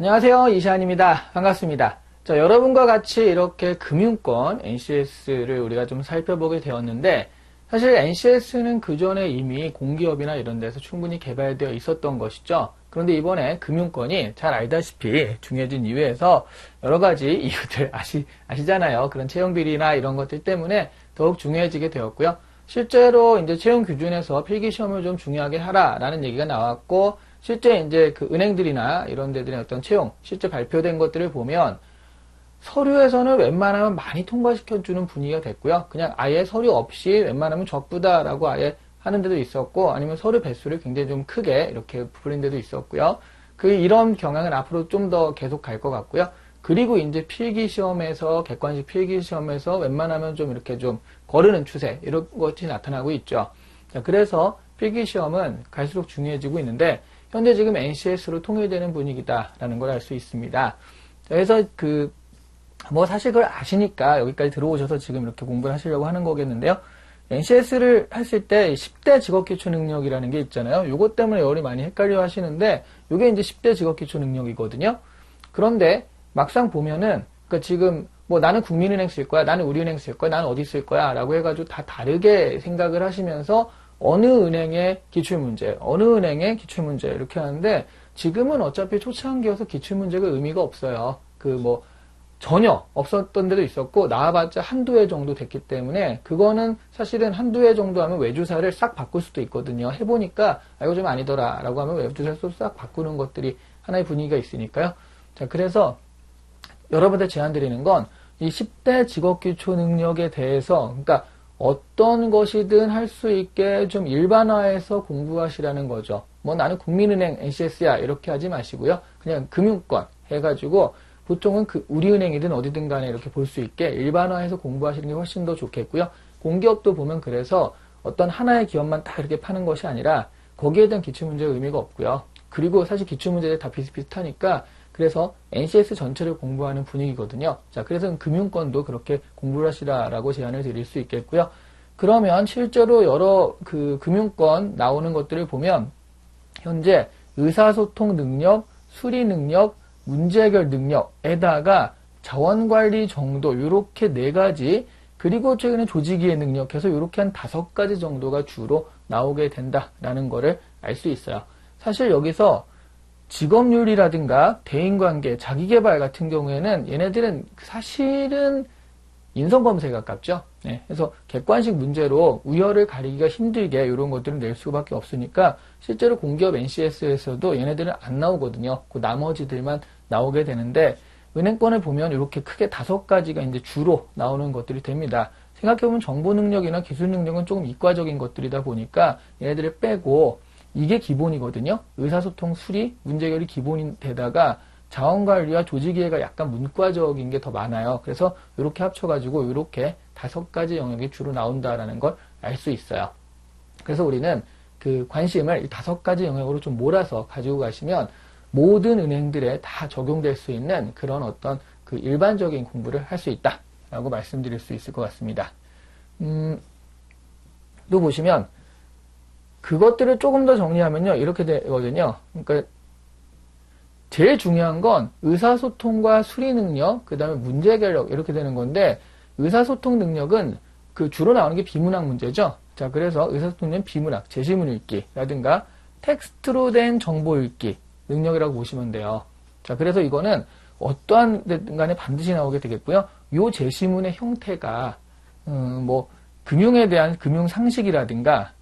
안녕하세요. 이시안입니다. 반갑습니다. 자, 여러분과 같이 이렇게 금융권 NCS를 우리가 좀 살펴보게 되었는데 사실 NCS는 그 전에 이미 공기업이나 이런 데서 충분히 개발되어 있었던 것이죠. 그런데 이번에 금융권이 잘 알다시피 중요해진 이유에서 여러 가지 이유들 아시, 아시잖아요. 그런 채용 비리나 이런 것들 때문에 더욱 중요해지게 되었고요. 실제로 이제 채용 규준에서 필기 시험을 좀 중요하게 하라라는 얘기가 나왔고 실제 이제 그 은행들이나 이런 데들의 어떤 채용 실제 발표된 것들을 보면 서류에서는 웬만하면 많이 통과시켜주는 분위기가 됐고요. 그냥 아예 서류 없이 웬만하면 적부다라고 아예 하는 데도 있었고 아니면 서류 배수를 굉장히 좀 크게 이렇게 부린 데도 있었고요. 그 이런 경향은 앞으로 좀 더 계속 갈 것 같고요. 그리고 이제 필기 시험에서 객관식 필기 시험에서 웬만하면 좀 이렇게 좀 거르는 추세 이런 것이 나타나고 있죠. 자, 그래서 필기 시험은 갈수록 중요해지고 있는데 현재 지금 NCS로 통일되는 분위기다라는 걸 알 수 있습니다. 그래서 그 뭐 사실 그걸 아시니까 여기까지 들어오셔서 지금 이렇게 공부를 하시려고 하는 거겠는데요. NCS를 했을 때 10대 직업기초 능력이라는 게 있잖아요. 요것 때문에 여러분이 많이 헷갈려 하시는데 요게 이제 10대 직업기초 능력이거든요. 그런데 막상 보면은 그러니까 지금 뭐 나는 국민은행 쓸 거야, 나는 우리은행 쓸 거야, 나는 어디 쓸 거야 라고 해가지고 다 다르게 생각을 하시면서 어느 은행의 기출문제, 어느 은행의 기출문제 이렇게 하는데 지금은 어차피 초창기여서 기출문제가 의미가 없어요. 그 뭐 전혀 없었던 데도 있었고 나와봤자 한두 해 정도 됐기 때문에 그거는 사실은 한두 해 정도 하면 외주사를 싹 바꿀 수도 있거든요. 해보니까 아 이거 좀 아니더라 라고 하면 외주사를 싹 바꾸는 것들이 하나의 분위기가 있으니까요. 자 그래서 여러분들 제안 드리는 건 이 10대 직업기초 능력에 대해서 그러니까 어떤 것이든 할 수 있게 좀 일반화해서 공부하시라는 거죠. 뭐 나는 국민은행 NCS야 이렇게 하지 마시고요. 그냥 금융권 해가지고 보통은 그 우리은행이든 어디든 간에 이렇게 볼 수 있게 일반화해서 공부하시는 게 훨씬 더 좋겠고요. 공기업도 보면 그래서 어떤 하나의 기업만 딱 이렇게 파는 것이 아니라 거기에 대한 기출문제의 의미가 없고요. 그리고 사실 기출문제들 다 비슷비슷하니까 그래서 NCS 전체를 공부하는 분위기거든요. 자, 그래서 금융권도 그렇게 공부를 하시라라고 제안을 드릴 수 있겠고요. 그러면 실제로 여러 그 금융권 나오는 것들을 보면 현재 의사소통 능력, 수리 능력, 문제 해결 능력에다가 자원관리 정도 이렇게 네 가지 그리고 최근에 조직이의 능력 해서 이렇게 한 다섯 가지 정도가 주로 나오게 된다라는 거를 알 수 있어요. 사실 여기서 직업률이라든가 대인관계, 자기개발 같은 경우에는 얘네들은 사실은 인성검사에 가깝죠. 네, 그래서 객관식 문제로 우열을 가리기가 힘들게 이런 것들을 낼 수밖에 없으니까 실제로 공기업 NCS에서도 얘네들은 안 나오거든요. 그 나머지들만 나오게 되는데 은행권을 보면 이렇게 크게 다섯 가지가 이제 주로 나오는 것들이 됩니다. 생각해보면 정보 능력이나 기술 능력은 조금 이과적인 것들이다 보니까 얘네들을 빼고 이게 기본이거든요. 의사소통 수리, 문제결이 기본이 되다가 자원관리와 조직이해가 약간 문과적인 게 더 많아요. 그래서 이렇게 합쳐가지고 이렇게 다섯 가지 영역이 주로 나온다라는 걸 알 수 있어요. 그래서 우리는 그 관심을 이 다섯 가지 영역으로 좀 몰아서 가지고 가시면 모든 은행들에 다 적용될 수 있는 그런 어떤 그 일반적인 공부를 할 수 있다라고 말씀드릴 수 있을 것 같습니다. 음, 또 보시면 그것들을 조금 더 정리하면요. 이렇게 되거든요. 그러니까 제일 중요한 건 의사소통과 수리 능력, 그 다음에 문제 해결력 이렇게 되는 건데 의사소통 능력은 그 주로 나오는 게 비문학 문제죠. 자, 그래서 의사소통은 비문학, 제시문 읽기라든가 텍스트로 된 정보 읽기 능력이라고 보시면 돼요. 자, 그래서 이거는 어떠한 간에 반드시 나오게 되겠고요. 요 제시문의 형태가 음, 뭐 금융에 대한 금융 상식이라든가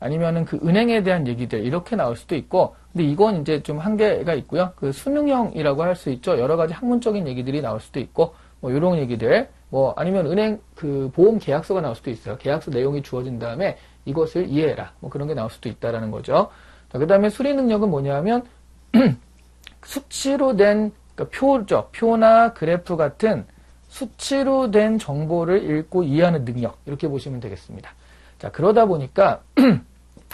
아니면은 그 은행에 대한 얘기들 이렇게 나올 수도 있고 근데 이건 이제 좀 한계가 있고요. 그 수능형이라고 할 수 있죠. 여러 가지 학문적인 얘기들이 나올 수도 있고 뭐 이런 얘기들 뭐 아니면 은행 그 보험 계약서가 나올 수도 있어요. 계약서 내용이 주어진 다음에 이것을 이해해라. 뭐 그런 게 나올 수도 있다라는 거죠. 그 다음에 수리 능력은 뭐냐면 수치로 된 그러니까 표죠. 표나 그래프 같은 수치로 된 정보를 읽고 이해하는 능력 이렇게 보시면 되겠습니다. 자 그러다 보니까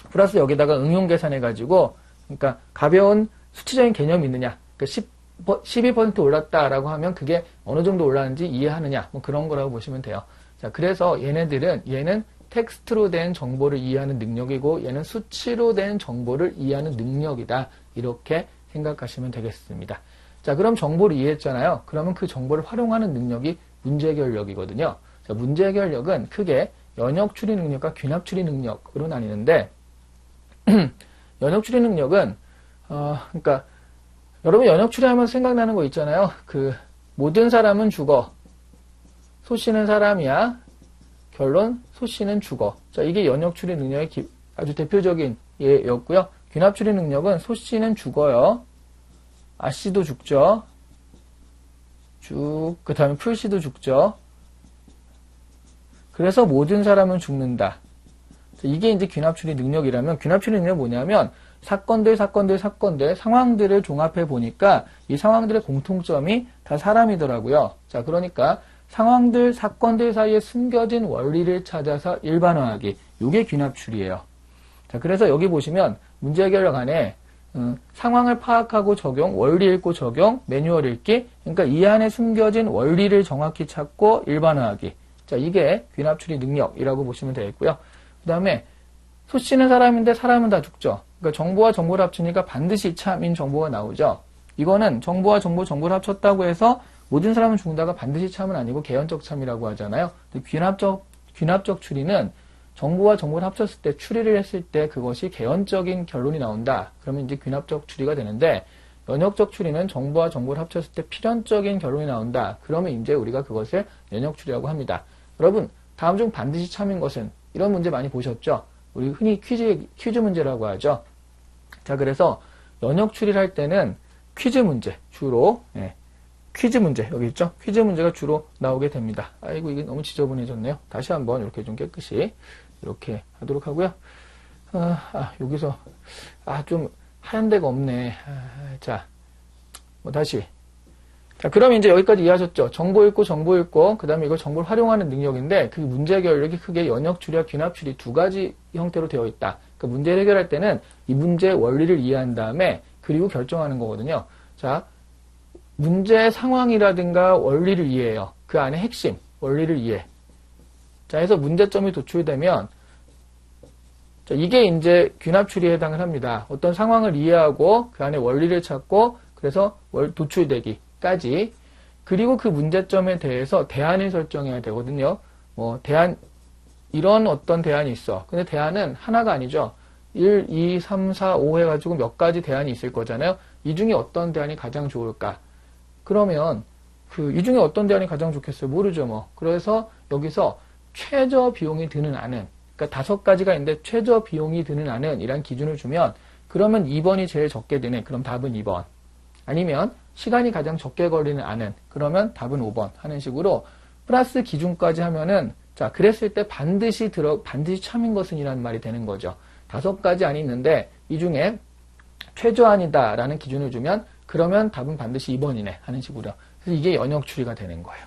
플러스 여기다가 응용 계산해가지고 그러니까 가벼운 수치적인 개념이 있느냐 그러니까 10, 12% 올랐다라고 하면 그게 어느 정도 올랐는지 이해하느냐 뭐 그런 거라고 보시면 돼요. 자 그래서 얘네들은 얘는 텍스트로 된 정보를 이해하는 능력이고 얘는 수치로 된 정보를 이해하는 능력이다. 이렇게 생각하시면 되겠습니다. 자, 그럼 정보를 이해했잖아요. 그러면 그 정보를 활용하는 능력이 문제 해결력이거든요. 자, 문제 해결력은 크게 연역 추리 능력과 귀납 추리 능력으로 나뉘는데 연역 추리 능력은 어, 그러니까 여러분 연역 추리하면 생각나는 거 있잖아요. 그 모든 사람은 죽어. 소 씨는 사람이야. 결론 소 씨는 죽어. 자, 이게 연역 추리 능력의 기, 아주 대표적인 예였고요. 귀납 추리 능력은 소 씨는 죽어요. 아 씨도 죽죠. 죽, 그 다음에 풀 씨도 죽죠. 그래서 모든 사람은 죽는다. 이게 이제 귀납 추리 능력이라면 귀납 추리 능력이 뭐냐면 사건들, 사건들, 사건들, 상황들을 종합해 보니까 이 상황들의 공통점이 다 사람이더라고요. 자, 그러니까 상황들, 사건들 사이에 숨겨진 원리를 찾아서 일반화하기. 이게 귀납 추리예요. 자, 그래서 여기 보시면 문제 해결력 안에 음, 상황을 파악하고 적용, 원리 읽고 적용, 매뉴얼 읽기. 그러니까 이 안에 숨겨진 원리를 정확히 찾고 일반화하기. 자, 이게 귀납 추리 능력이라고 보시면 되겠고요. 그 다음에 소씨는 사람인데 사람은 다 죽죠. 그러니까 정보와 정보를 합치니까 반드시 참인 정보가 나오죠. 이거는 정보와 정보, 정보를 합쳤다고 해서 모든 사람은 죽는다가 반드시 참은 아니고 개연적 참이라고 하잖아요. 귀납적, 귀납적 추리는 정보와 정보를 합쳤을 때 추리를 했을 때 그것이 개연적인 결론이 나온다. 그러면 이제 귀납적 추리가 되는데 연역적 추리는 정보와 정보를 합쳤을 때 필연적인 결론이 나온다. 그러면 이제 우리가 그것을 연역 추리라고 합니다. 여러분, 다음 중 반드시 참인 것은 이런 문제 많이 보셨죠? 우리 흔히 퀴즈, 퀴즈 문제라고 하죠. 자, 그래서 연역 추리를 할 때는 퀴즈 문제, 주로, 예, 퀴즈 문제, 여기 있죠? 퀴즈 문제가 주로 나오게 됩니다. 아이고, 이게 너무 지저분해졌네요. 다시 한번 이렇게 좀 깨끗이, 이렇게 하도록 하고요. 아, 아 여기서, 아, 좀 하얀 데가 없네. 아, 자, 뭐 다시. 자, 그럼 이제 여기까지 이해하셨죠? 정보 읽고 정보 읽고 그 다음에 이걸 정보를 활용하는 능력인데 그 문제 해결력이 크게 연역 추리와 귀납 추리 두 가지 형태로 되어 있다. 그 문제를 해결할 때는 이 문제의 원리를 이해한 다음에 그리고 결정하는 거거든요. 자, 문제 상황이라든가 원리를 이해해요. 그 안에 핵심, 원리를 이해. 자, 해서 문제점이 도출되면 자, 이게 이제 귀납 추리에 해당을 합니다. 어떤 상황을 이해하고 그 안에 원리를 찾고 그래서 도출되기. 까지 그리고 그 문제점에 대해서 대안을 설정해야 되거든요. 뭐 대안 이런 어떤 대안이 있어. 근데 대안은 하나가 아니죠. 1, 2, 3, 4, 5 해가지고 몇 가지 대안이 있을 거잖아요. 이 중에 어떤 대안이 가장 좋을까? 그러면 그 이 중에 어떤 대안이 가장 좋겠어요? 모르죠 뭐. 그래서 여기서 최저 비용이 드는 안은 그러니까 다섯 가지가 있는데 최저 비용이 드는 안은 이란 기준을 주면 그러면 2번이 제일 적게 되네. 그럼 답은 2번. 아니면 시간이 가장 적게 걸리는 안은 그러면 답은 5번 하는 식으로 플러스 기준까지 하면은 자 그랬을 때 반드시 들어 반드시 참인 것은 이라는 말이 되는 거죠. 다섯 가지 안이 있는데 이 중에 최저안이다라는 기준을 주면 그러면 답은 반드시 2번이네 하는 식으로 그래서 이게 연역 추리가 되는 거예요.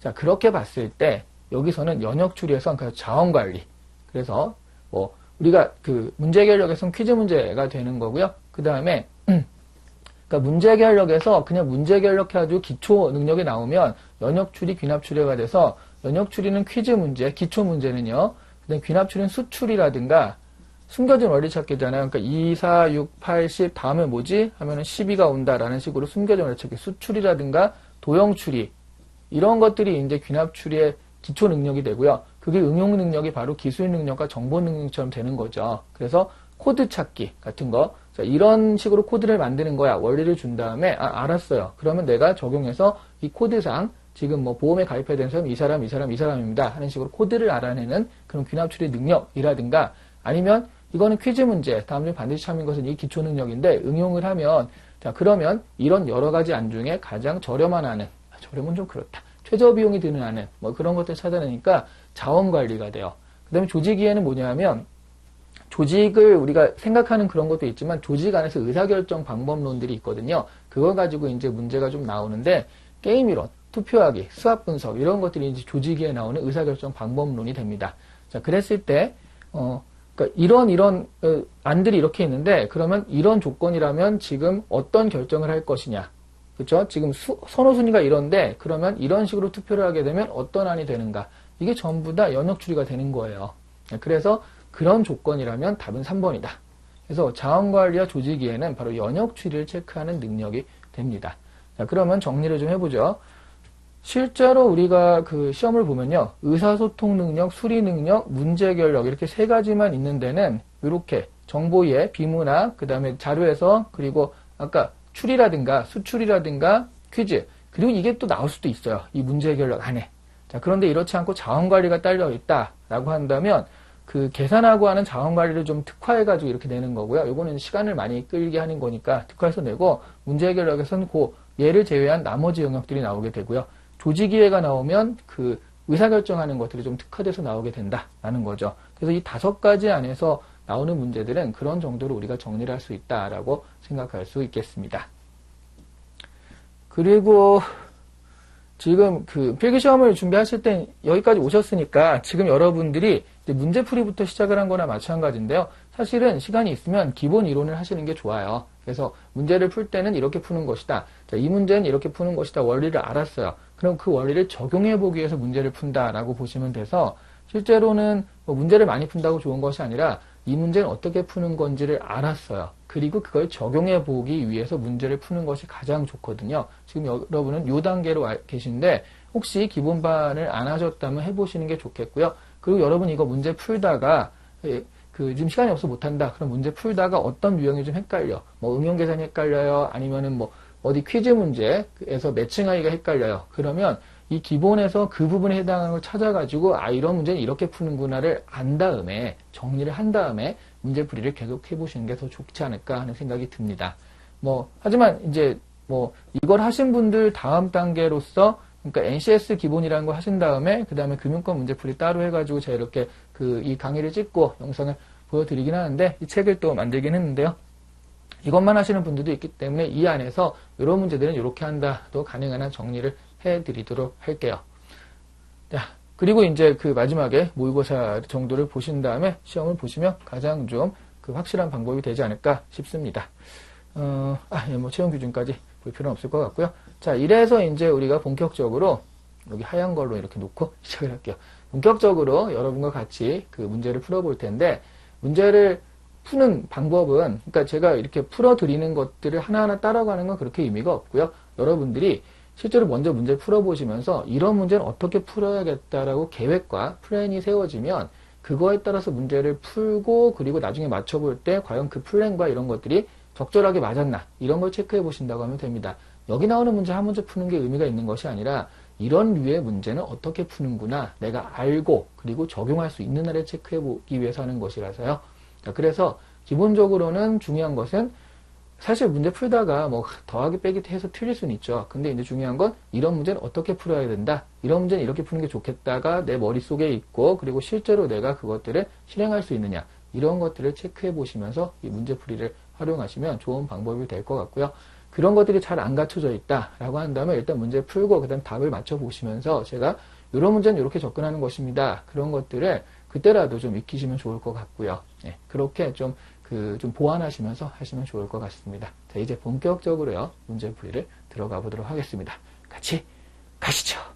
자 그렇게 봤을 때 여기서는 연역 추리에서 그 자원 관리 그래서 뭐 우리가 그 문제 해결력에서는 퀴즈 문제가 되는 거고요. 그 다음에 그러니까 문제 해결력에서 그냥 문제 해결력해가지고 기초 능력이 나오면 연역 추리, 귀납 추리가 돼서 연역 추리는 퀴즈 문제, 기초 문제는요. 그다음 귀납 추리는 수출이라든가 숨겨진 원리 찾기잖아요. 그러니까 2, 4, 6, 8, 10 다음에 뭐지? 하면은 12가 온다라는 식으로 숨겨진 원리 찾기 수출이라든가 도형 추리 이런 것들이 이제 귀납 추리의 기초 능력이 되고요. 그게 응용 능력이 바로 기술 능력과 정보 능력처럼 되는 거죠. 그래서 코드 찾기 같은 거 자, 이런 식으로 코드를 만드는 거야. 원리를 준 다음에, 아, 알았어요. 그러면 내가 적용해서 이 코드상 지금 뭐 보험에 가입해야 되는 사람, 이 사람, 이 사람, 이 사람입니다. 하는 식으로 코드를 알아내는 그런 귀납 추리 능력이라든가 아니면 이거는 퀴즈 문제, 다음 중 반드시 참인 것은 이 기초 능력인데 응용을 하면 자, 그러면 이런 여러 가지 안 중에 가장 저렴한 안은, 아, 저렴은 좀 그렇다. 최저 비용이 드는 안은, 뭐 그런 것들 찾아내니까 자원 관리가 돼요. 그 다음에 조직이에는 뭐냐면 조직을 우리가 생각하는 그런 것도 있지만 조직 안에서 의사결정 방법론들이 있거든요. 그걸 가지고 이제 문제가 좀 나오는데 게임 이론, 투표하기, 수학 분석 이런 것들이 이제 조직에 나오는 의사결정 방법론이 됩니다. 자, 그랬을 때 어, 그러니까 이런 이런 어, 안들이 이렇게 있는데 그러면 이런 조건이라면 지금 어떤 결정을 할 것이냐, 그렇죠? 지금 수, 선호 순위가 이런데 그러면 이런 식으로 투표를 하게 되면 어떤 안이 되는가? 이게 전부 다 연역 추리가 되는 거예요. 그래서 그런 조건이라면 답은 3번이다. 그래서 자원관리와 조직이에는 바로 연역 추리를 체크하는 능력이 됩니다. 자, 그러면 정리를 좀 해보죠. 실제로 우리가 그 시험을 보면요. 의사소통 능력, 수리 능력, 문제 해결력 이렇게 세 가지만 있는 데는 이렇게 정보의 비문학, 그 다음에 자료에서 그리고 아까 추리라든가 수출이라든가 퀴즈 그리고 이게 또 나올 수도 있어요. 이 문제 해결력 안에. 자, 그런데 이렇지 않고 자원 관리가 딸려 있다라고 한다면 그 계산하고 하는 자원 관리를 좀 특화해가지고 이렇게 내는 거고요. 요거는 시간을 많이 끌게 하는 거니까 특화해서 내고 문제 해결력에서는 그 얘를 제외한 나머지 영역들이 나오게 되고요. 조직 이해가 나오면 그 의사결정하는 것들이 좀 특화돼서 나오게 된다라는 거죠. 그래서 이 다섯 가지 안에서 나오는 문제들은 그런 정도로 우리가 정리를 할 수 있다라고 생각할 수 있겠습니다. 그리고 지금 그 필기 시험을 준비하실 땐 여기까지 오셨으니까 지금 여러분들이 문제풀이부터 시작을 한 거나 마찬가지인데요. 사실은 시간이 있으면 기본 이론을 하시는 게 좋아요. 그래서 문제를 풀 때는 이렇게 푸는 것이다. 자, 이 문제는 이렇게 푸는 것이다. 원리를 알았어요. 그럼 그 원리를 적용해 보기 위해서 문제를 푼다라고 보시면 돼서 실제로는 뭐 문제를 많이 푼다고 좋은 것이 아니라 이 문제는 어떻게 푸는 건지를 알았어요. 그리고 그걸 적용해 보기 위해서 문제를 푸는 것이 가장 좋거든요. 지금 여러분은 이 단계로 계신데 혹시 기본반을 안 하셨다면 해보시는 게 좋겠고요. 그리고 여러분 이거 문제 풀다가 예, 그 지금 시간이 없어 못한다. 그럼 문제 풀다가 어떤 유형이 좀 헷갈려. 뭐 응용 계산이 헷갈려요. 아니면은 뭐 어디 퀴즈 문제에서 매칭하기가 헷갈려요. 그러면 이 기본에서 그 부분에 해당하는 걸 찾아가지고 아 이런 문제는 이렇게 푸는구나를 안 다음에 정리를 한 다음에 문제풀이를 계속 해보시는 게 더 좋지 않을까 하는 생각이 듭니다. 뭐 하지만 이제 뭐 이걸 하신 분들 다음 단계로서 그러니까 NCS 기본이라는 걸 하신 다음에 그 다음에 금융권 문제풀이 따로 해가지고 제가 이렇게 그 이 강의를 찍고 영상을 보여드리긴 하는데 이 책을 또 만들긴 했는데요. 이것만 하시는 분들도 있기 때문에 이 안에서 이런 문제들은 이렇게 한다도 가능한 한 정리를 해드리도록 할게요. 자, 그리고 이제 그 마지막에 모의고사 정도를 보신 다음에 시험을 보시면 가장 좀 그 확실한 방법이 되지 않을까 싶습니다. 어, 아, 예, 뭐 채용 기준까지 볼 필요는 없을 것 같고요. 자, 이래서 이제 우리가 본격적으로 여기 하얀 걸로 이렇게 놓고 시작을 할게요. 본격적으로 여러분과 같이 그 문제를 풀어볼 텐데 문제를 푸는 방법은 그러니까 제가 이렇게 풀어드리는 것들을 하나하나 따라가는 건 그렇게 의미가 없고요. 여러분들이 실제로 먼저 문제를 풀어보시면서 이런 문제는 어떻게 풀어야겠다라고 계획과 플랜이 세워지면 그거에 따라서 문제를 풀고 그리고 나중에 맞춰볼 때 과연 그 플랜과 이런 것들이 적절하게 맞았나 이런 걸 체크해 보신다고 하면 됩니다. 여기 나오는 문제 한 문제 푸는 게 의미가 있는 것이 아니라 이런 류의 문제는 어떻게 푸는구나 내가 알고 그리고 적용할 수 있는 날에 체크해 보기 위해서 하는 것이라서요. 그래서 기본적으로는 중요한 것은 사실 문제 풀다가 뭐 더하기 빼기 해서 틀릴 수는 있죠. 근데 이제 중요한 건 이런 문제는 어떻게 풀어야 된다. 이런 문제는 이렇게 푸는 게 좋겠다가 내 머릿속에 있고 그리고 실제로 내가 그것들을 실행할 수 있느냐. 이런 것들을 체크해 보시면서 이 문제풀이를 활용하시면 좋은 방법이 될 것 같고요. 그런 것들이 잘 안 갖춰져 있다라고 한다면 일단 문제 풀고 그다음 답을 맞춰 보시면서 제가 이런 문제는 이렇게 접근하는 것입니다. 그런 것들을 그때라도 좀 익히시면 좋을 것 같고요. 네, 그렇게 좀 그 좀 보완하시면서 하시면 좋을 것 같습니다. 자, 이제 본격적으로요, 문제 풀이를 들어가 보도록 하겠습니다. 같이 가시죠.